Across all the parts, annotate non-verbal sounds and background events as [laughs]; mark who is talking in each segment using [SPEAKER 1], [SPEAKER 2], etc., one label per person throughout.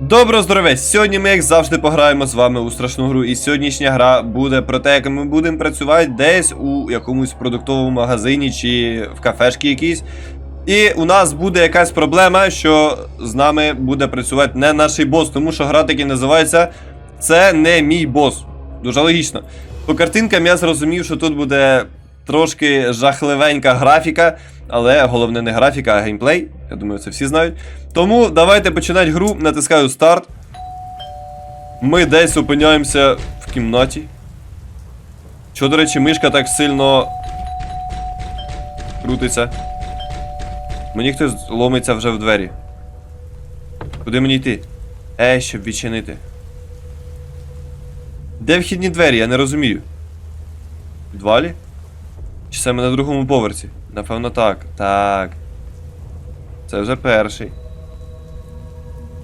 [SPEAKER 1] Добро здоров'я! Сьогодні ми, як завжди, пограємо з вами у страшну гру. І сьогоднішня гра буде про те, як ми будемо працювати десь у якомусь продуктовому магазині чи в кафешці якійсь. І у нас буде якась проблема, що з нами буде працювати не наш бос, тому що гра таки називається Це не мій бос. Дуже логічно. По картинкам я зрозумів, що тут буде трошки жахливенька графіка, але головне не графіка, а геймплей. Я думаю, це всі знають. Тому давайте починати гру. Натискаю старт. Ми десь опиняємося в кімнаті. Що, до речі, мишка так сильно крутиться. Мені хтось ломиться вже в двері. Куди мені йти? Ей, щоб відчинити. Де вхідні двері? Я не розумію. В підвалі? Чи саме на другому поверсі? Напевно так. Так. Це вже перший.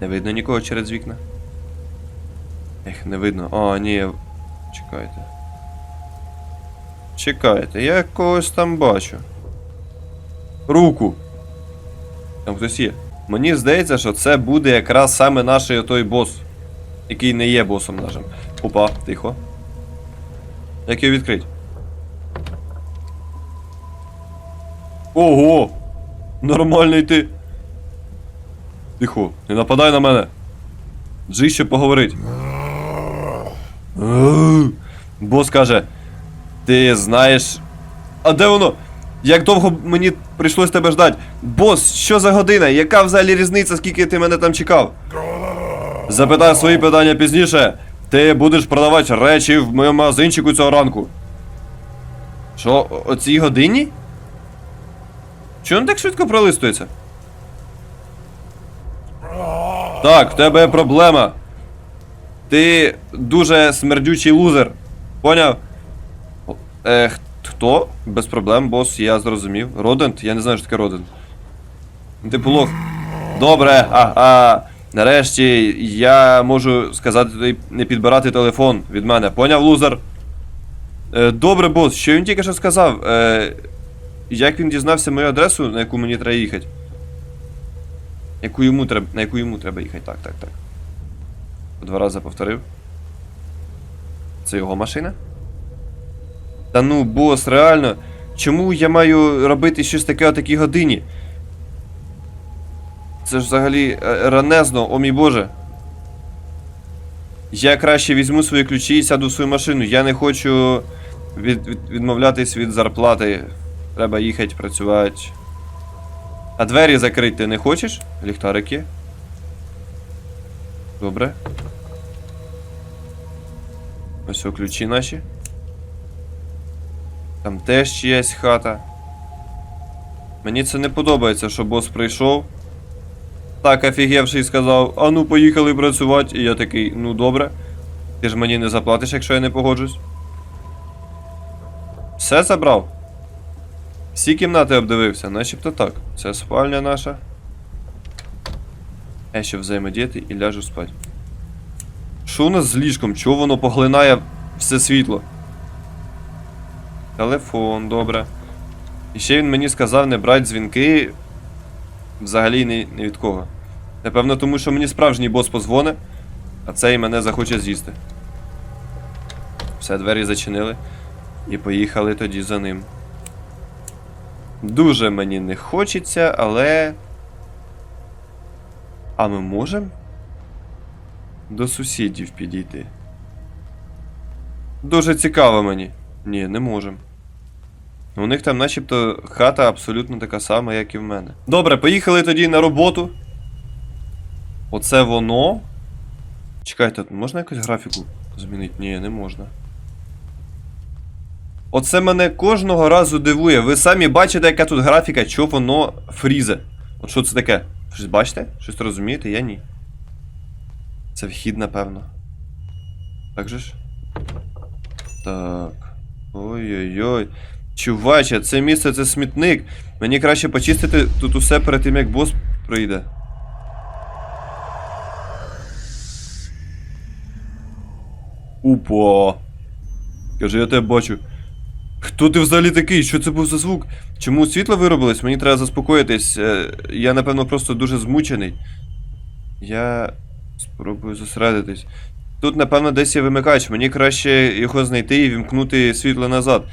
[SPEAKER 1] Не видно нікого через вікна. Ех, не видно. О, ні. Чекайте. Чекайте, я когось там бачу. Руку. Там хтось є. Мені здається, що це буде якраз саме наш той бос. Який не є босом нашим. Опа, тихо. Як його відкрити? Ого! Нормальний ти. Тихо, не нападай на мене. Джи ще поговорить. Бос каже. Ти знаєш. А де воно? Як довго мені прийшлось тебе ждати? Бос, що за година? Яка взагалі різниця, скільки ти мене там чекав? Запитай свої питання пізніше. Ти будеш продавати речі в моєму магазинчику цього ранку. Що, о цій годині? Чого він так швидко пролистується? Так, в тебе проблема. Ти дуже смердючий лузер. Поняв? Е, хто? Без проблем, бос, я зрозумів. Родент? Я не знаю, що таке родент. Типу лох. Добре, а, а. Нарешті я можу сказати не підбирати телефон від мене. Поняв, лузер? Е, добре, бос, що він тільки що сказав? Е, як він дізнався мою адресу, на яку мені треба їхати? Яку йому треба, на яку йому треба їхати? Так, так, так. Два рази повторив. Це його машина? Та ну, бос, реально. Чому я маю робити щось таке о такій годині? Це ж взагалі е, ранезно, о мій боже. Я краще візьму свої ключі і сяду в свою машину. Я не хочу від, від, відмовлятись від зарплати. Треба їхати працювати. А двері закрити ти не хочеш? Ліхтарик є? Добре. Ось о, ключі наші. Там теж чиясь хата. Мені це не подобається, що бос прийшов. Так, офігевший сказав, а ну поїхали працювати. І я такий, ну добре. Ти ж мені не заплатиш, якщо я не погоджусь. Все забрав? Всі кімнати обдивився, начебто так. Це спальня наша. Я ще взаємодіяти і ляжу спати. Що у нас з ліжком? Чого воно поглинає все світло? Телефон, добре. І ще він мені сказав не брати дзвінки взагалі ні, ні від кого. Напевно, тому що мені справжній бос позвоне, а цей мене захоче з'їсти. Все, двері зачинили. І поїхали тоді за ним. Дуже мені не хочеться, але. А ми можемо до сусідів підійти? Дуже цікаво мені. Ні, не можемо. У них там начебто хата абсолютно така сама, як і в мене. Добре, поїхали тоді на роботу. Оце воно. Чекайте, можна якусь графіку змінити? Ні, не можна. Оце мене кожного разу дивує. Ви самі бачите, яка тут графіка, що воно фрізе. От що це таке? Щось бачите? Щось розумієте? Я ні. Це вхід, напевно. Так же ж? Так. Ой-ой-ой. Чуваче, це місце це смітник. Мені краще почистити тут усе перед тим, як бос прийде. Упа. Каже, я тебе бачу. Хто ти взагалі такий? Що це був за звук? Чому світло виробилось? Мені треба заспокоїтись. Е, Я, напевно, просто дуже змучений. Я Спробую зосередитись. Тут, напевно, десь є вимикач. Мені краще його знайти і вімкнути світло назад.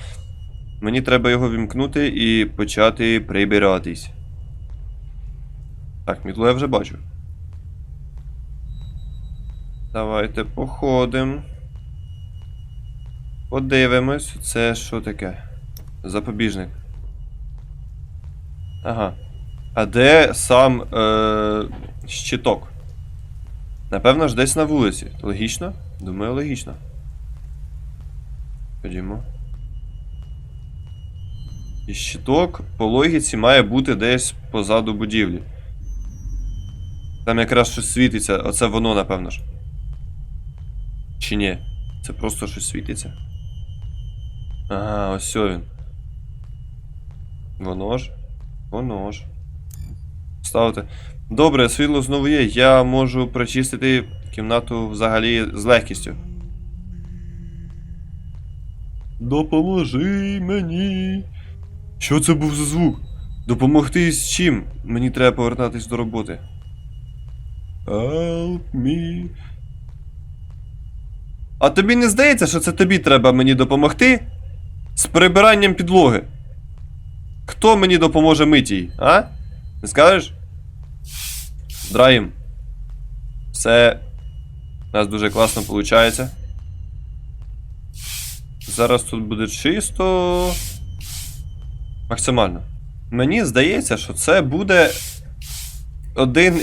[SPEAKER 1] Мені треба його вімкнути і почати прибиратись. Так, мітло я вже бачу. Давайте походимо. Подивимось, це що таке? Запобіжник. Ага. А де сам е- щиток? Напевно ж десь на вулиці. Логічно? Думаю, логічно. Ходімо. І щиток по логіці має бути десь позаду будівлі. Там якраз щось світиться, оце воно, напевно ж. Чи ні? Це просто щось світиться. Ага, ось він. Воно ж. Воно ж. Ставити. Добре, світло знову є. Я можу прочистити кімнату взагалі з легкістю. Допоможи мені. Що це був за звук? Допомогти з чим? Мені треба повертатись до роботи. Help me. А тобі не здається, що це тобі треба мені допомогти з прибиранням підлоги? Хто мені допоможе мити її, а? Не скажеш? Драїм. Все. У нас дуже класно виходить. Зараз тут буде чисто. Максимально. Мені здається, що це буде один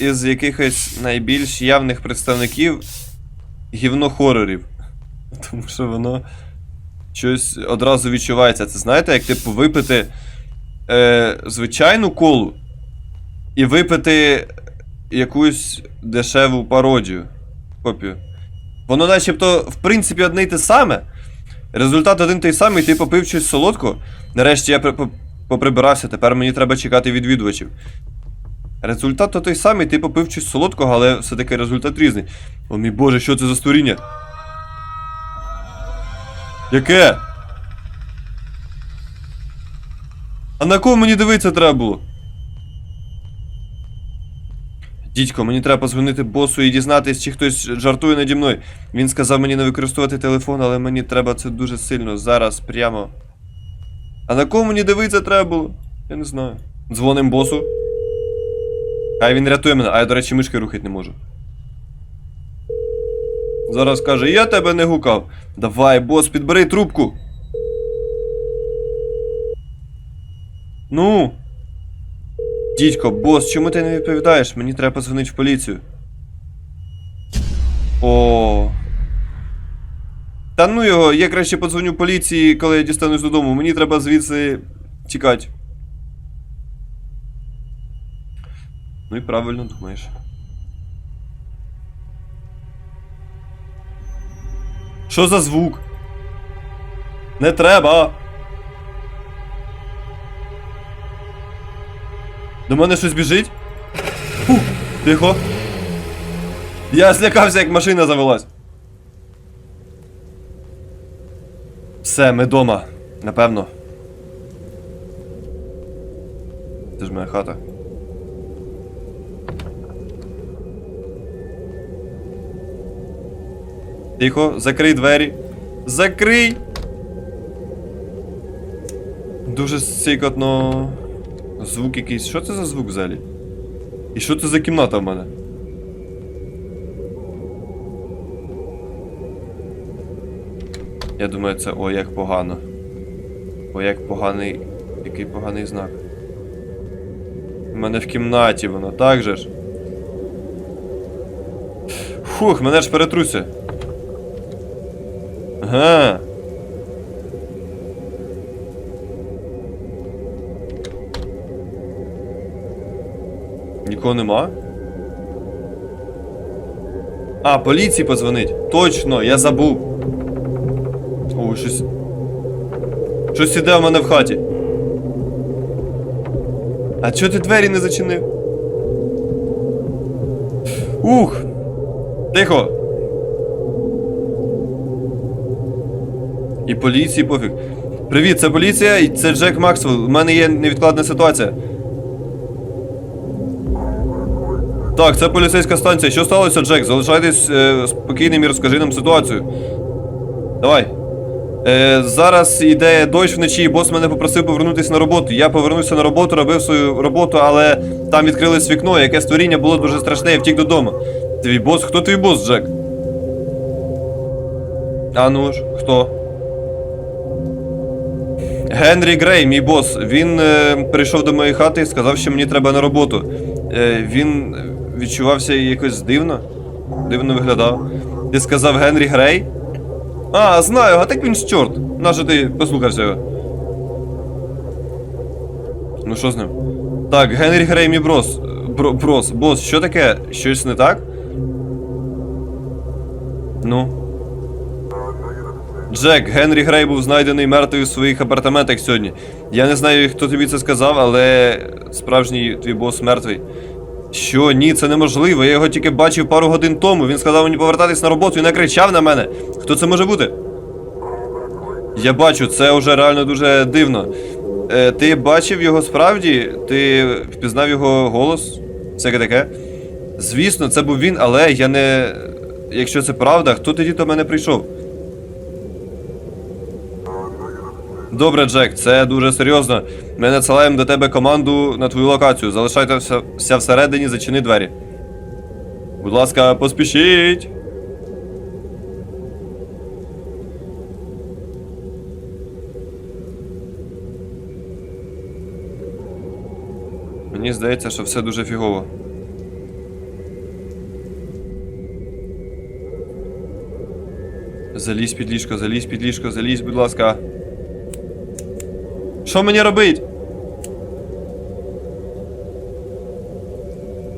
[SPEAKER 1] із якихось найбільш явних представників гівно-хорорів. [laughs] Тому що воно щось одразу відчувається. Це знаєте, як типу випити е, звичайну колу і випити якусь дешеву пародію. Копію. Воно начебто, в принципі, одне й те саме. Результат один той самий, ти попив щось солодко. Нарешті я при- по- поприбирався, тепер мені треба чекати відвідувачів. Результат то той самий, ти попив щось солодкого, але все-таки результат різний. О мій боже, що це за створіння? Яке? А на кого мені дивитися треба було? Дідько, мені треба позвонити босу і дізнатись, чи хтось жартує наді мною. Він сказав мені не використовувати телефон, але мені треба це дуже сильно зараз, прямо. А на кого мені дивитися треба було? Я не знаю. Дзвоним босу. Хай він рятує мене, а я, до речі, мишки рухати не можу. Зараз каже, я тебе не гукав. Давай, бос, підбери трубку. Ну. Дідько, бос, чому ти не відповідаєш? Мені треба позвонити в поліцію. О. Та ну його, я краще подзвоню поліції, коли я дістанусь додому. Мені треба звідси тікати. Ну і правильно думаєш. Що за звук? Не треба. До мене щось біжить? Фух, тихо. Я злякався, як машина завелась. Все, ми дома. Напевно. Це ж моя хата. Тихо, закрий двері. Закрий! Дуже сикотно. Звук якийсь. Що це за звук взагалі? І що це за кімната в мене? Я думаю, це ой, як погано. Ой, як поганий. Який поганий знак. У мене в кімнаті воно, так же ж? Фух, мене ж перетруся. Ага. Нікого нема? А, поліції подзвонить. Точно, я забув. О, щось. Щось іде в мене в хаті. А чого ти двері не зачинив? Ух! Тихо! І поліції пофіг. Привіт, це поліція, і це Джек Максвелл. У мене є невідкладна ситуація. Так, це поліцейська станція. Що сталося, Джек? Залишайтесь е, спокійним і розкажи нам ситуацію. Давай. Е, зараз йде дощ вночі, бос мене попросив повернутися на роботу. Я повернувся на роботу, робив свою роботу, але там відкрилось вікно, яке створіння було дуже страшне, я втік додому. Твій бос? Хто твій бос, Джек? А ну ж, хто? Генрі Грей, мій бос. Він е, прийшов до моєї хати і сказав, що мені треба на роботу. Е, він відчувався якось дивно. Дивно виглядав. Ти сказав Генрі Грей? А, знаю, а так він ж чорт. Нащо ти послухався його? Ну що з ним? Так, Генрі Грей, мій брос. Бро, брос, бос, що таке? Щось не так? Ну. Джек, Генрі Грей був знайдений мертвий у своїх апартаментах сьогодні. Я не знаю, хто тобі це сказав, але справжній твій бос мертвий. Що, ні, це неможливо. Я його тільки бачив пару годин тому. Він сказав мені повертатись на роботу і накричав на мене. Хто це може бути? Я бачу, це вже реально дуже дивно. Е, ти бачив його справді? Ти впізнав його голос? Всяке таке? Звісно, це був він, але я не. Якщо це правда, хто тоді до мене прийшов? Добре, Джек, це дуже серйозно. Ми надсилаємо до тебе команду на твою локацію. Залишайтеся всередині, зачини двері. Будь ласка, поспішіть. Мені здається, що все дуже фігово. Залізь під ліжко, залізь під ліжко, залізь, будь ласка. Що мені робить?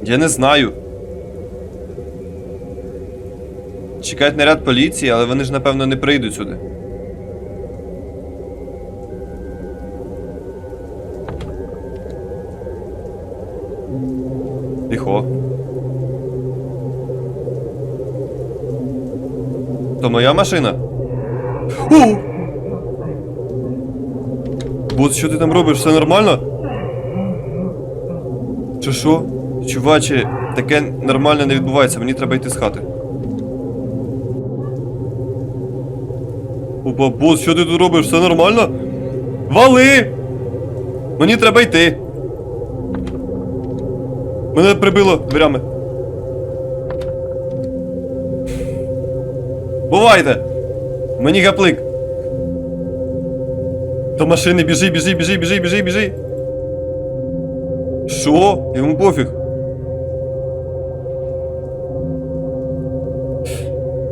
[SPEAKER 1] Я не знаю. Чекають наряд поліції, але вони ж напевно не прийдуть сюди. Тихо. То моя машина? О! Бот, що ти там робиш? Все нормально? Чи що? Чуваче, таке нормально не відбувається, мені треба йти з хати. Опа, бос, що ти тут робиш? Все нормально? Вали! Мені треба йти. Мене прибило дверями. Бувайте! Мені гаплик. До машини біжи, біжи, біжи, біжи, біжи, біжи. Що? Йому пофіг.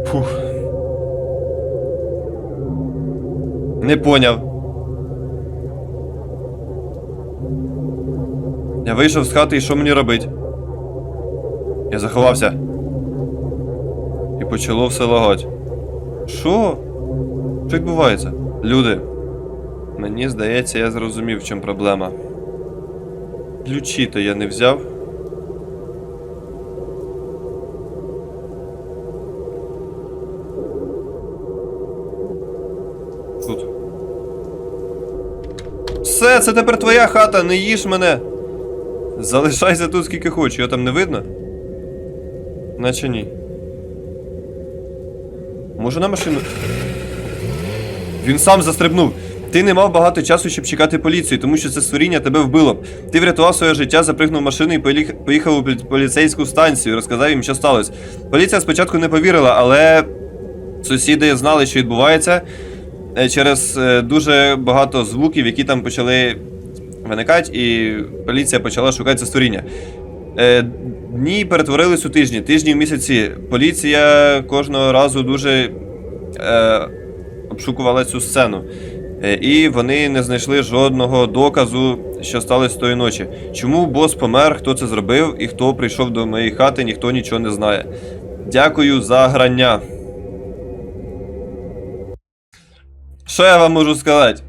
[SPEAKER 1] Фух. Не поняв. Я вийшов з хати і що мені робить? Я заховався. І почало все лагати. Що? Що відбувається? Люди. Мені здається, я зрозумів, в чому проблема. Ключі то я не взяв. Тут. Все, це тепер твоя хата, не їж мене. Залишайся тут скільки хочеш, його там не видно? Наче ні. Може на машину. Він сам застрибнув. Ти не мав багато часу, щоб чекати поліцію, тому що це створіння тебе вбило. Ти врятував своє життя, запригнув машину і поїхав у поліцейську станцію, розказав їм, що сталося. Поліція спочатку не повірила, але сусіди знали, що відбувається е, через е, дуже багато звуків, які там почали виникати, і поліція почала шукати це створіння. Е, Дні перетворились у тижні, тижні в місяці. Поліція кожного разу дуже е, обшукувала цю сцену. Е, І вони не знайшли жодного доказу, що сталося тої ночі. Чому бос помер, хто це зробив і хто прийшов до моєї хати, ніхто нічого не знає. Дякую за грання. Що я вам можу сказати?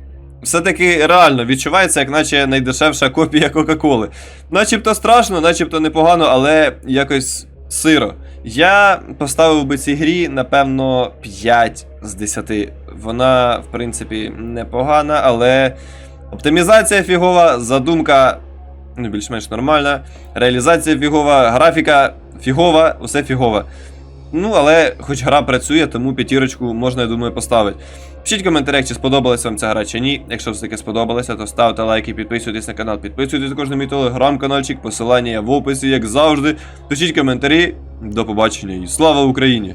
[SPEAKER 1] Все-таки реально відчувається, як наче найдешевша копія Кока-Коли. Начебто страшно, начебто непогано, але якось сиро. Я поставив би цій грі, напевно, 5 з 10. Вона, в принципі, непогана, але оптимізація фігова, задумка Ну, більш-менш нормальна. Реалізація фігова, графіка фігова, усе фігове. Ну, але хоч гра працює, тому п'ятірочку можна, я думаю, поставити. Пишіть в коментарях, чи сподобалася вам ця гра чи ні. Якщо все таки сподобалося, то ставте лайки, підписуйтесь на канал, підписуйтесь також на мій телеграм-каналчик, посилання в описі, як завжди. Пишіть коментарі. До побачення і слава Україні!